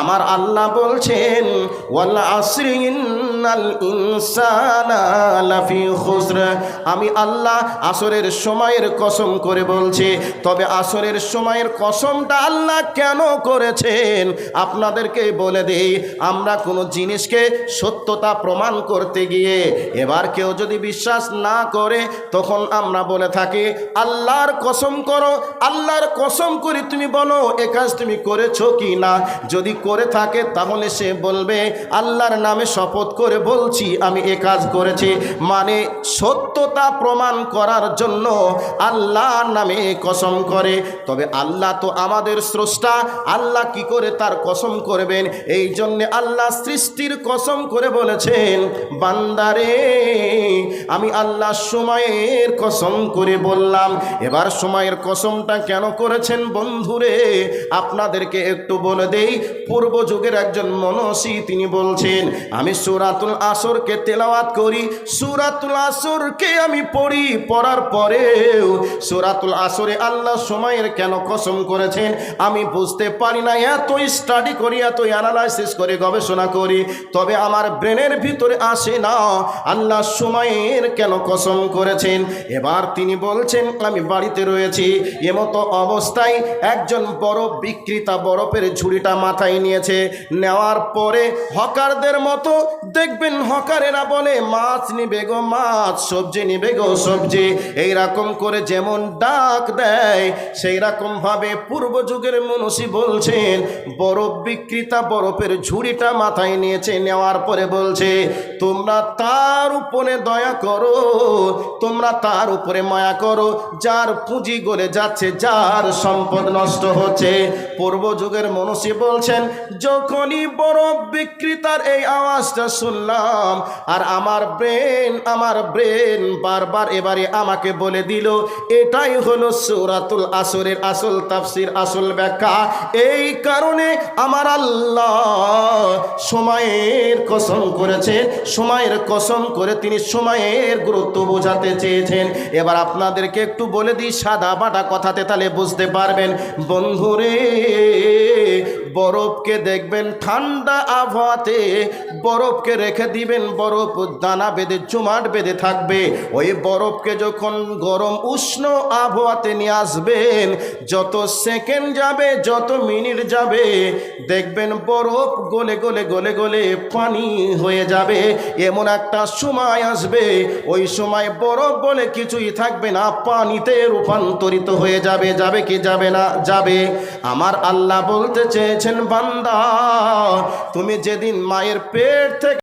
আমার আল্লাহ বলছেন আমি আল্লাহ আসরের সময়ের কসম করে বলছি, তবে আসরের সময়ের কসমটা আল্লাহ কেন করেছেন? আপনাদেরকে বলে দেই, আমরা কোনো জিনিসকে সত্যতা প্রমাণ করতে গিয়ে এবার কেউ যদি বিশ্বাস না করে, তখন আমরা বলে থাকি, আল্লাহর কসম করো, আল্লাহর কসম করে তুমি বলো, এ কাজ তুমি করেছ কি না? যদি করে থাকে, তাহলে সে বলবে, আল্লাহর নামে শপথ করে বলছি, আমি এ কাজ করেছি। মানে সত্যতা প্রমাণ করার জন্য আল্লাহর নামে কসম করে। তবে আল্লাহ তো আমাদের স্রষ্টা, আল্লাহ কি করে তার কসম করবেন? এই জন্যে আল্লাহ সৃষ্টির কসম করে বলেছেন, বান্দারে, আমি আল্লাহ সময়ের কসম করে বললাম। এবার সময়ের কসমটা কেন করেছেন বন্ধুরে? আপনাদেরকে একটু বলে দেই পূর্ব যুগের একজন মনসী তিনি বলছেন, আমি সুরাতুল আসরকে তেলাওয়াত করি। সুরাতুল আসরকে আমি পড়ি, পড়ার পরেও সুরাতুল আসরে আল্লাহ সময়ের কেন কসম করেছেন? আমি বুঝতে পারি না, এত স্টাডি করি, এত অ্যানালাইসিস করে, গবেষণা করি, তবে আমার ব্রেনের ভিতরে আসে না। আল্লাহ সময়ের কেন কসম করেছেন? এবার তিনি বলছেন, আমি বাড়িতে রয়েছি, এমতো অবস্থায় একজন বরফ বিক্রেতা বরফের ঝুড়িটা মাথায় নিয়েছে। নেওয়ার পরে হকারদের মতো দেখবেন হকারেরা বলে, মাছ নিবে গো মাছ, সবজি নিবে গো সবজি। এইরকম করে যেমন ডাক দেয় সেই রকমভাবে পূর্ব যুগের মনীষী বলছেন, বরফ বিক্রেতা বরফের ঝুড়িটা মাথায় নিয়েছে, নেওয়ার পরে বলছে, তোমরা তার উপরে দয়া করো, তোমরা তার উপরে মায়া করো, যার পুঁজি গলে যাচ্ছে, যার সম্পদ নষ্ট হচ্ছে। পূর্ব যুগের মনীষী বলছেন যখনই বরফ বিক্রেতার এই আওয়াজটা শুনলাম, আর আমার ব্রেন আমার ব্রেন বারবার এবারে আমাকে বলে দিল, এটাই হলো সৌরাতুল আসরের আসল তাফসির, আসল ব্যাখ্যা। এই কারণে আমার আল্লাহ সময়ের কসম করেছেন সময়ের কসম করে তিনি সময়ের গুরুত্ব বোঝাতে চেয়েছেন। এবার আপনাদেরকে একটু বলে দিই, সাদা বাটা কথাতে তাহলে বুঝতে পারবেন। বন্ধুরে বরফকে দেখবেন ঠান্ডা আবহাওয়াতে, বরফকে রেখে দিবেন বরফ, দানা বেঁধে, জমাট বেঁধে থাকবে। ওই বরফকে যখন গরম উষ্ণ আবহাওয়াতে নিয়ে আসবেন, যত সেকেন্ড যাবে, যত মিনিট যাবে, দেখবেন বরফ গলে গলে গলে গলে পানি হয়ে যাবে। এমন একটা সময় আসবে, ওই সময় বরফ বলে কিছুই থাকবে না, পানিতে রূপান্তরিত হয়ে যাবে যাবে কি যাবে না, যাবে। আমার আল্লাহ বলতে চেয়েছেন বান্দা তুমি যেদিন মায়ের পেট থেকে